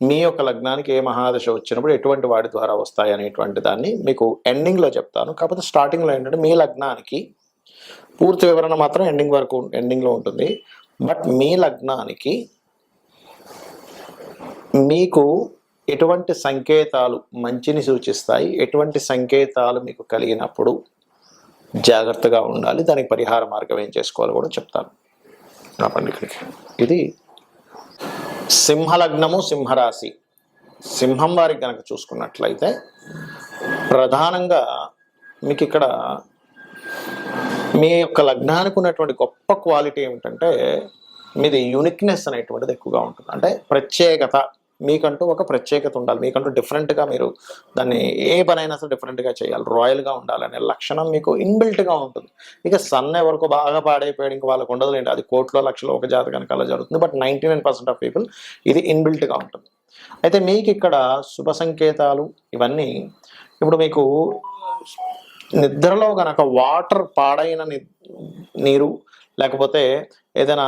మీ యొక్క లగ్నానికి ఏ మహాదశ వచ్చినప్పుడు ఎటువంటి వాటి ద్వారా వస్తాయి అనేటువంటి దాన్ని మీకు ఎండింగ్లో చెప్తాను. కాకపోతే స్టార్టింగ్లో ఏంటంటే మీ లగ్నానికి పూర్తి వివరణ మాత్రం ఎండింగ్ వరకు ఎండింగ్లో ఉంటుంది. బట్ మీ లగ్నానికి మీకు ఎటువంటి సంకేతాలు మంచిని సూచిస్తాయి. ఎటువంటి సంకేతాలు మీకు కలిగినప్పుడు జాగ్రత్తగా ఉండాలి. దానికి పరిహార మార్గం ఏం చేసుకోవాలో కూడా చెప్తాను. నా పండుగకి ఇది సింహలగ్నము సింహరాశి. సింహం వారికి కనుక చూసుకున్నట్లయితే ప్రధానంగా మీకు ఇక్కడ మీ యొక్క లగ్నానికి ఉన్నటువంటి గొప్ప క్వాలిటీ ఏమిటంటే మీది యూనిక్నెస్ అనేటువంటిది ఎక్కువగా ఉంటుంది. అంటే ప్రత్యేకత. మీకంటూ ఒక ప్రత్యేకత ఉండాలి. మీకంటూ డిఫరెంట్గా మీరు దాన్ని ఏ పనైనా అసలు డిఫరెంట్గా చేయాలి. రాయల్గా ఉండాలనే లక్షణం మీకు ఇన్బిల్ట్గా ఉంటుంది. ఇక సన్ ఎవరికో బాగా పాడైపోయాడు ఇంక వాళ్ళకు ఉండదు ఏంటి అది కోట్లో లక్షలో ఒక జాతకానికి అలా జరుగుతుంది. But ninety nine percent of people ఇది ఇన్బిల్ట్గా ఉంటుంది. అయితే మీకు ఇక్కడ శుభ సంకేతాలు ఇవన్నీ ఇప్పుడు మీకు నిద్రలో గనక వాటర్ పాడైన నీరు లేకపోతే ఏదైనా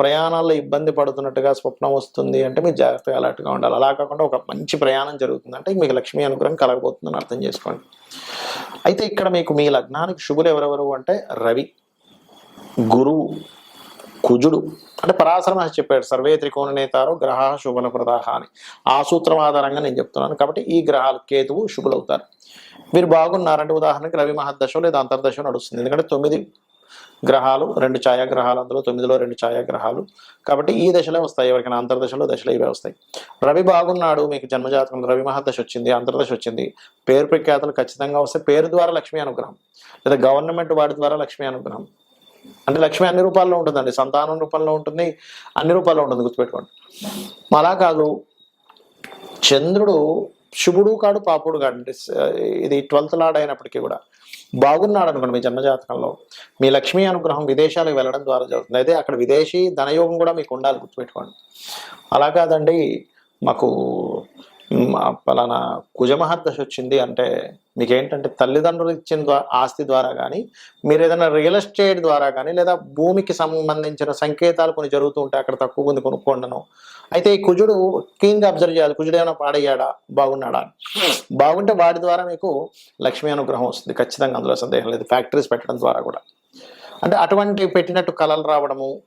ప్రయాణాల్లో ఇబ్బంది పడుతున్నట్టుగా స్వప్నం వస్తుంది అంటే మీరు జాగ్రత్తగా అలర్ట్గా ఉండాలి. అలా కాకుండా ఒక మంచి ప్రయాణం జరుగుతుంది అంటే మీకు లక్ష్మీ అనుగ్రహం కలగబోతుందని అర్థం చేసుకోండి. అయితే ఇక్కడ మీకు మీ లగ్నానికి శుభులు ఎవరెవరు అంటే రవి గురువు కుజుడు అంటే పరాశర మహర్షి చెప్పాడు. సర్వే త్రికోణ నేతారు గ్రహ శుభల ప్రదాహ అని ఆ సూత్రం ఆధారంగా నేను చెప్తున్నాను కాబట్టి ఈ గ్రహాలు కేతువు శుభులవుతారు. మీరు బాగున్నారంటే ఉదాహరణకి రవి మహర్దశ లేదా అంతర్దశ నడుస్తుంది. ఎందుకంటే తొమ్మిది గ్రహాలు రెండు ఛాయాగ్రహాలు అందులో తొమ్మిదిలో రెండు ఛాయాగ్రహాలు. కాబట్టి ఈ దశలే వస్తాయి ఎవరికైనా అంతర్దశలో దశలో ఇవే వస్తాయి. రవి బాగున్నాడు మీకు జన్మజాతకం రవి మహాదశ వచ్చింది అంతర్దశ వచ్చింది. పేరు ప్రఖ్యాతలు ఖచ్చితంగా వస్తే పేరు ద్వారా లక్ష్మీ అనుగ్రహం లేదా గవర్నమెంట్ వాడి ద్వారా లక్ష్మీ అనుగ్రహం. అంటే లక్ష్మి అన్ని రూపాల్లో ఉంటుందండి. సంతానం రూపంలో ఉంటుంది అన్ని రూపాల్లో ఉంటుంది గుర్తుపెట్టుకోండి. అలా కాదు చంద్రుడు శుభుడు కాడు పాపుడు కాడు అంటే ఇది ట్వెల్త్ లాడ్ అయినప్పటికీ కూడా బాగున్నాడు అనుకోండి మీ జన్మజాతకంలో. మీ లక్ష్మీ అనుగ్రహం విదేశాలకు వెళ్ళడం ద్వారా జరుగుతుంది. అయితే అక్కడ విదేశీ ధనయోగం కూడా మీకు ఉండాలి గుర్తుపెట్టుకోండి. అలా కాదండి మాకు పలానా కుజమహర్దశ వచ్చింది అంటే మీకు ఏంటంటే తల్లిదండ్రులు ఇచ్చిన ఆస్తి ద్వారా కానీ మీరు ఏదైనా రియల్ ఎస్టేట్ ద్వారా కానీ లేదా భూమికి సంబంధించిన సంకేతాలు కొన్ని జరుగుతూ ఉంటాయి అక్కడ తక్కువ ఉంది కొనుక్కోండను. అయితే ఈ కుజుడు క్లీన్గా అబ్జర్వ్ చేయాలి. కుజుడు ఏమైనా పాడయ్యాడా? బాగున్నాడా? బాగుంటే వాటి ద్వారా మీకు లక్ష్మీ అనుగ్రహం వస్తుంది. ఖచ్చితంగా అందులో సందేహం లేదు. ఫ్యాక్టరీస్ పెట్టడం ద్వారా కూడా. అంటే అటువంటి పెట్టినట్టు కళలు రావడము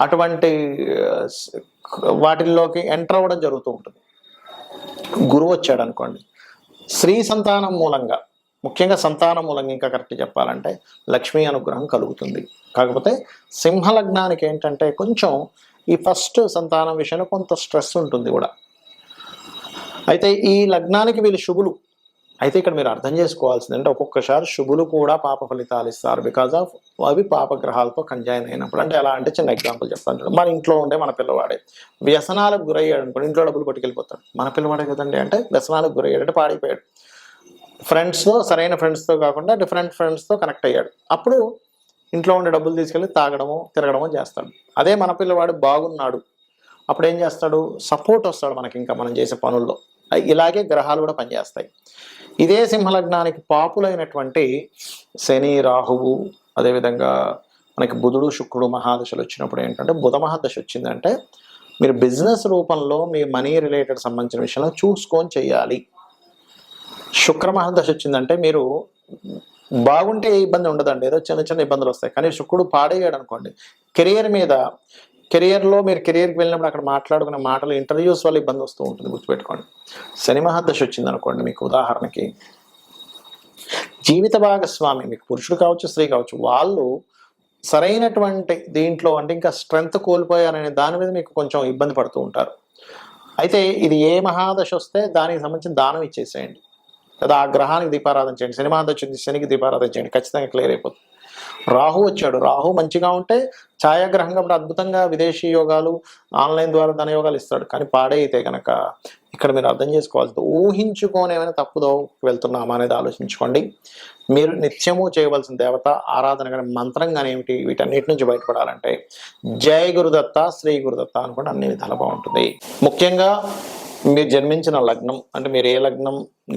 అటువంటి వాటిల్లోకి ఎంటర్ అవ్వడం జరుగుతూ ఉంటుంది. గురువు వచ్చాడు అనుకోండి. స్త్రీ సంతానం మూలంగా ముఖ్యంగా సంతానం మూలంగా ఇంకా కరెక్ట్ చెప్పాలంటే లక్ష్మీ అనుగ్రహం కలుగుతుంది. కాకపోతే సింహ లగ్నానికి ఏంటంటే కొంచెం ఈ ఫస్ట్ సంతానం విషయంలో కొంత స్ట్రెస్ ఉంటుంది కూడా. అయితే ఈ లగ్నానికి వీళ్ళు శుభులు. అయితే ఇక్కడ మీరు అర్థం చేసుకోవాల్సింది అంటే ఒక్కొక్కసారి శుభులు కూడా పాప ఫలితాలు ఇస్తారు బికాజ్ ఆఫ్ అవి పాపగ్రహాలతో కంజాయిన్ అయినప్పుడు. అంటే ఎలా అంటే చిన్న ఎగ్జాంపుల్ చెప్తాను మన ఇంట్లో ఉండే మన పిల్లవాడే. వ్యసనాలకు గురయ్యాడు అనుకోండి ఇంట్లో డబ్బులు పట్టుకెళ్ళిపోతాడు. మన పిల్లవాడే కదండి అంటే వ్యసనాలకు గురయ్యాడు అంటే పాడైపోయాడు. ఫ్రెండ్స్తో సరైన ఫ్రెండ్స్తో కాకుండా డిఫరెంట్ ఫ్రెండ్స్తో కనెక్ట్ అయ్యాడు. అప్పుడు ఇంట్లో ఉండే డబ్బులు తీసుకెళ్ళి తాగడము తిరగడము చేస్తాడు. అదే మన పిల్లవాడు బాగున్నాడు. అప్పుడు ఏం చేస్తాడు? సపోర్ట్ వస్తాడు మనకి ఇంకా మనం చేసే పనుల్లో. ఇలాగే గ్రహాలు కూడా పనిచేస్తాయి. ఇదే సింహలగ్నానికి పాపులైనటువంటి శని రాహువు అదేవిధంగా మనకి బుధుడు శుక్రుడు మహాదశలు వచ్చినప్పుడు ఏంటంటే బుధ మహాదశ వచ్చిందంటే మీరు బిజినెస్ రూపంలో మీ మనీ రిలేటెడ్ సంబంధించిన విషయంలో చూసుకొని చేయాలి. శుక్ర మహాదశ వచ్చిందంటే మీరు బాగుంటే ఏ ఇబ్బంది ఉండదండి. ఏదో చిన్న చిన్న ఇబ్బందులు వస్తాయి. కానీ శుక్రుడు పాడయ్యాడు అనుకోండి కెరియర్ మీద కెరియర్లో మీరు కెరియర్కి వెళ్ళినప్పుడు అక్కడ మాట్లాడుకునే మాటలు ఇంటర్వ్యూస్ వల్ల ఇబ్బంది వస్తూ ఉంటుంది గుర్తుపెట్టుకోండి. శని మహాదశ వచ్చింది అనుకోండి మీకు ఉదాహరణకి జీవిత భాగస్వామి మీకు పురుషుడు కావచ్చు స్త్రీ కావచ్చు వాళ్ళు సరైనటువంటి దీంట్లో అంటే ఇంకా స్ట్రెంగ్త్ కోల్పోయారనే దాని మీద మీకు కొంచెం ఇబ్బంది పడుతూ ఉంటారు. అయితే ఇది ఏ మహాదశ వస్తే దానికి సంబంధించిన దానం ఇచ్చేసేయండి. లేదా ఆ గ్రహానికి దీపారాధన చేయండి శని మహాదశ వచ్చింది శనికి దీపారాధన చేయండి ఖచ్చితంగా క్లియర్ అయిపోతుంది. రాహు వచ్చాడు. రాహు మంచిగా ఉంటే ఛాయాగ్రహం కాబట్టి అద్భుతంగా విదేశీ యోగాలు ఆన్లైన్ ద్వారా ధనయోగాలు ఇస్తాడు. కానీ పాడైతే కనుక ఇక్కడ మీరు అర్థం చేసుకోవాల్సింది ఊహించుకొని ఏమైనా తప్పుదో వెళ్తున్నామా అనేది ఆలోచించుకోండి. మీరు నిత్యము చేయవలసిన దేవత ఆరాధన కానీ మంత్రం కానీ ఏమిటి? వీటన్నిటి నుంచి బయటపడాలంటే జయ గురుదత్త శ్రీ గురుదత్త అని కూడా అన్ని విధాలు బాగుంటుంది. ముఖ్యంగా మీరు జన్మించిన లగ్నం అంటే మీరు ఏ లగ్నం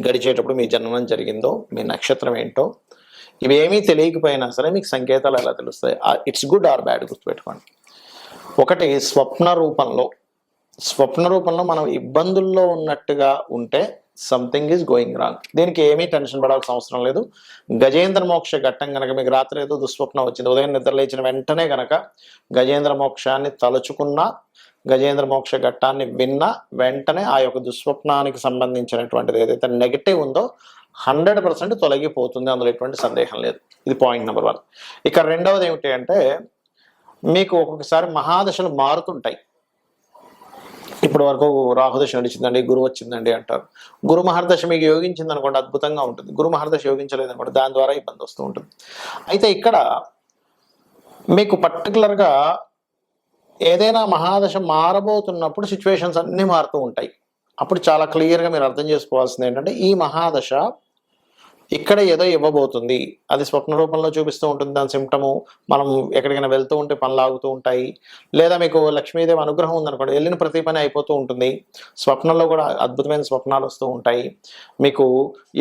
గడిచేటప్పుడు మీ జన్మం జరిగిందో మీ నక్షత్రం ఏంటో ఇవేమీ తెలియకపోయినా సరే మీకు సంకేతాలు ఎలా తెలుస్తాయి? ఇట్స్ గుడ్ ఆర్ బ్యాడ్ గుర్తుపెట్టుకోండి. ఒకటి స్వప్న రూపంలో స్వప్న రూపంలో మనం ఇబ్బందుల్లో ఉన్నట్టుగా ఉంటే సంథింగ్ ఈజ్ గోయింగ్ రాంగ్ దీనికి ఏమీ టెన్షన్ పడాల్సిన అవసరం లేదు. గజేంద్ర మోక్ష ఘట్టం కనుక మీకు రాత్రి ఏదో దుస్వప్నం వచ్చింది ఉదయం నిద్ర లేచిన వెంటనే కనుక గజేంద్ర మోక్షాన్ని తలుచుకున్నా గజేంద్ర మోక్ష ఘట్టాన్ని విన్నా వెంటనే ఆ యొక్క దుస్వప్నానికి సంబంధించినటువంటిది ఏదైతే నెగిటివ్ ఉందో హండ్రెడ్ పర్సెంట్ తొలగిపోతుంది. అందులో ఎటువంటి సందేహం లేదు. ఇది పాయింట్ నెంబర్ వన్. ఇక రెండవది ఏమిటి అంటే మీకు ఒక్కొక్కసారి మహాదశలు మారుతుంటాయి. ఇప్పటి వరకు రాహుదశ నడిచిందండి గురువు వచ్చిందండి అంటారు. గురు మహర్దశ మీకు యోగించింది అనుకోండి అద్భుతంగా ఉంటుంది. గురు మహర్దశ యోగించలేదు అనుకోండి దాని ద్వారా ఇబ్బంది వస్తూ ఉంటుంది. అయితే ఇక్కడ మీకు పర్టికులర్గా ఏదైనా మహాదశ మారబోతున్నప్పుడు సిచ్యువేషన్స్ అన్నీ మారుతూ ఉంటాయి. అప్పుడు చాలా క్లియర్గా మీరు అర్థం చేసుకోవాల్సింది ఏంటంటే ఈ మహాదశ ఇక్కడ ఏదో ఇవ్వబోతుంది. అది స్వప్న రూపంలో చూపిస్తూ ఉంటుంది. దాని సిమ్టము మనం ఎక్కడికైనా వెళ్తూ ఉంటే పనులు ఆగుతూ ఉంటాయి. లేదా మీకు లక్ష్మీదేవి అనుగ్రహం ఉందనుకోండి. వెళ్ళిన ప్రతి పని అయిపోతూ ఉంటుంది. స్వప్నంలో కూడా అద్భుతమైన స్వప్నాలు వస్తూ ఉంటాయి. మీకు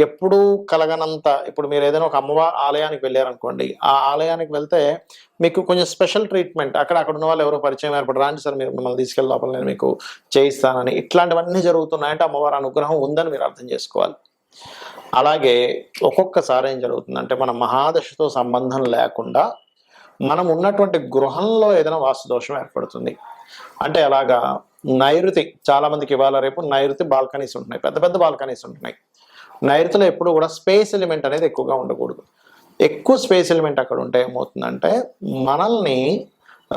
ఎప్పుడూ కలగనంత ఇప్పుడు మీరు ఏదైనా ఒక అమ్మవారి ఆలయానికి వెళ్ళారనుకోండి. ఆ ఆలయానికి వెళ్తే మీకు కొంచెం స్పెషల్ ట్రీట్మెంట్ అక్కడ అక్కడ ఉన్న వాళ్ళు ఎవరో పరిచయం ఏర్పడి రాండి సార్ మీరు మిమ్మల్ని తీసుకెళ్ళి లోపల నేను మీకు చేయిస్తానని. ఇట్లాంటివన్నీ జరుగుతున్నాయంటే అమ్మవారి అనుగ్రహం ఉందని మీరు అర్థం చేసుకోవాలి. అలాగే ఒక్కొక్కసారి ఏం జరుగుతుందంటే మన మహాదశతో సంబంధం లేకుండా మనం ఉన్నటువంటి గృహంలో ఏదైనా వాస్తు దోషం ఏర్పడుతుంది. అంటే అలాగా నైరుతి చాలా మందికి ఇవాళ రేపు నైరుతి బాల్కనీస్ ఉంటున్నాయి. పెద్ద పెద్ద బాల్కనీస్ ఉంటున్నాయి. నైరుతిలో ఎప్పుడు కూడా స్పేస్ ఎలిమెంట్ అనేది ఎక్కువగా ఉండకూడదు. ఎక్కువ స్పేస్ ఎలిమెంట్ అక్కడ ఉంటే ఏమవుతుందంటే మనల్ని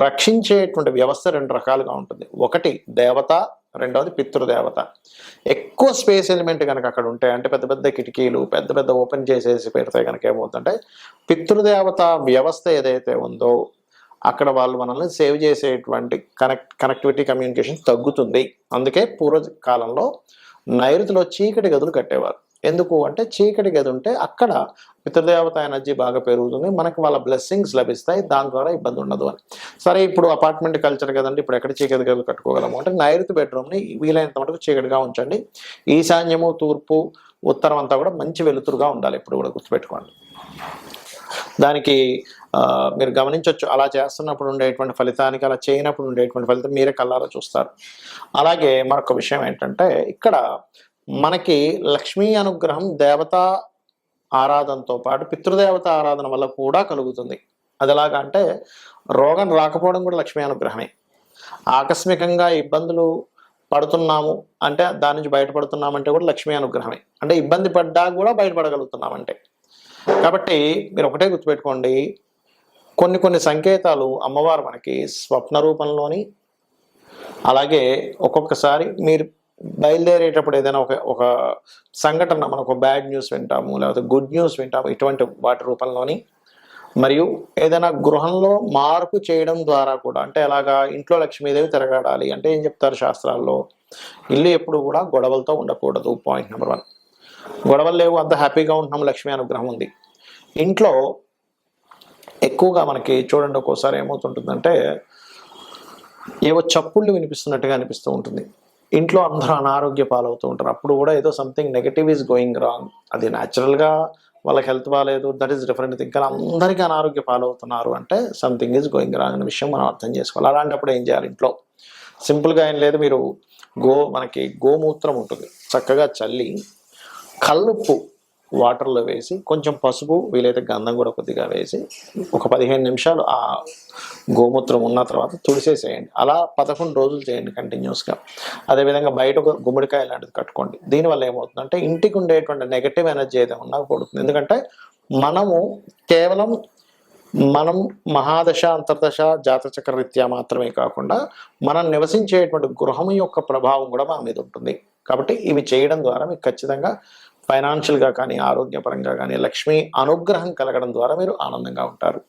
రక్షించేటువంటి వ్యవస్థ రెండు రకాలుగా ఉంటుంది. ఒకటి దేవత రెండవది పితృదేవత. ఎక్కువ స్పేస్ ఎలిమెంట్ కనుక అక్కడ ఉంటే అంటే పెద్ద పెద్ద కిటికీలు పెద్ద పెద్ద ఓపెన్ చేసేసి పెడితే కనుక ఏమవుతుందంటే పితృదేవత వ్యవస్థ ఏదైతే ఉందో అక్కడ వాళ్ళు మనల్ని సేవ్ చేసేటువంటి కనెక్ట్ కనెక్టివిటీ కమ్యూనికేషన్ తగ్గుతుంది. అందుకే పూర్వకాలంలో నైరుతిలో చీకటి గదులు కట్టేవారు. ఎందుకు అంటే చీకటి గది ఉంటే అక్కడ పితృదేవత ఎనర్జీ బాగా పెరుగుతుంది మనకి వాళ్ళ బ్లెస్సింగ్స్ లభిస్తాయి దాని ద్వారా ఇబ్బంది ఉండదు అని. సరే ఇప్పుడు అపార్ట్మెంట్ కల్చర్ కదండి ఇప్పుడు ఎక్కడ చీకటి గదులు కట్టుకోగలము? అంటే నైరుతి బెడ్రూమ్ని వీలైనంత మటుకు చీకటిగా ఉంచండి. ఈశాన్యము తూర్పు ఉత్తరం అంతా కూడా మంచి వెలుతురుగా ఉండాలి ఇప్పుడు కూడా గుర్తుపెట్టుకోండి. దానికి మీరు గమనించవచ్చు అలా చేస్తున్నప్పుడు ఉండేటువంటి ఫలితానికి అలా చేయనప్పుడు ఉండేటువంటి ఫలితం మీరే కళ్ళారా చూస్తారు. అలాగే మరొక విషయం ఏంటంటే ఇక్కడ మనకి లక్ష్మీ అనుగ్రహం దేవతా ఆరాధనతో పాటు పితృదేవత ఆరాధన వల్ల కూడా కలుగుతుంది. అది ఎలాగా అంటే రోగం రాకపోవడం కూడా లక్ష్మీ అనుగ్రహమే. ఆకస్మికంగా ఇబ్బందులు పడుతున్నాము అంటే దాని నుంచి బయటపడుతున్నామంటే కూడా లక్ష్మీ అనుగ్రహమే. అంటే ఇబ్బంది పడ్డా కూడా బయటపడగలుగుతున్నామంటే. కాబట్టి మీరు ఒకటే గుర్తుపెట్టుకోండి. కొన్ని కొన్ని సంకేతాలు అమ్మవారు మనకి స్వప్న రూపంలోని అలాగే ఒక్కొక్కసారి మీరు బయలుదేరేటప్పుడు ఏదైనా ఒక ఒక సంఘటన మనకు బ్యాడ్ న్యూస్ వింటాము లేకపోతే గుడ్ న్యూస్ వింటాము ఇటువంటి వాటి రూపంలోని మరియు ఏదైనా గృహంలో మార్పు చేయడం ద్వారా కూడా అంటే అలాగా ఇంట్లో లక్ష్మీదేవి తిరగాడాలి అంటే ఏం చెప్తారు శాస్త్రాల్లో? ఇల్లు ఎప్పుడు కూడా గొడవలతో ఉండకూడదు పాయింట్ నెంబర్ వన్ గొడవలు లేవు అంత హ్యాపీగా ఉంటున్నాం లక్ష్మీ అనుగ్రహం ఉంది. ఇంట్లో ఎక్కువగా మనకి చూడండి ఒక్కోసారి ఏమవుతుంటుందంటే ఏవో చప్పుళ్ళు వినిపిస్తున్నట్టుగా అనిపిస్తూ ఉంటుంది. ఇంట్లో అందరూ అనారోగ్య పాలవుతూ ఉంటారు. అప్పుడు కూడా ఏదో something negative is going wrong అది న్యాచురల్గా వాళ్ళకి హెల్త్ బాగాలేదు దట్ ఈస్ డిఫరెంట్ థింగ్ కానీ అందరికీ అనారోగ్య పాలవుతున్నారు అంటే సంథింగ్ ఈజ్ గోయింగ్ రాంగ్ అనే విషయం మనం అర్థం చేసుకోవాలి. అలాంటప్పుడు ఏం చేయాలి ఇంట్లో? సింపుల్గా ఏం లేదు మీరు గో మనకి గోమూత్రం ఉంటుంది. చక్కగా చల్లి కల్లుప్పు వాటర్లో వేసి కొంచెం పసుపు వీలైతే గంధం కూడా కొద్దిగా వేసి ఒక పదిహేను నిమిషాలు ఆ గోమూత్రం ఉన్న తర్వాత తుడిసేసేయండి. అలా పదకొండు రోజులు చేయండి కంటిన్యూస్గా. అదేవిధంగా బయట ఒక గుమ్మడికాయ లాంటిది కట్టుకోండి. దీనివల్ల ఏమవుతుందంటే ఇంటికి ఉండేటువంటి నెగటివ్ ఎనర్జీ ఏదైనా ఉన్నా పడుతుంది. ఎందుకంటే మనము కేవలం మనం మహాదశ అంతర్దశ జాతచక్ర రీత్యా మాత్రమే కాకుండా మనం నివసించేటువంటి గృహం యొక్క ప్రభావం కూడా మన మీద ఉంటుంది. కాబట్టి ఇవి చేయడం ద్వారా మీకు ఖచ్చితంగా ఫైనాన్షియల్గా కానీ ఆరోగ్యపరంగా కానీ లక్ష్మీ అనుగ్రహం కలగడం ద్వారా మీరు ఆనందంగా ఉంటారు.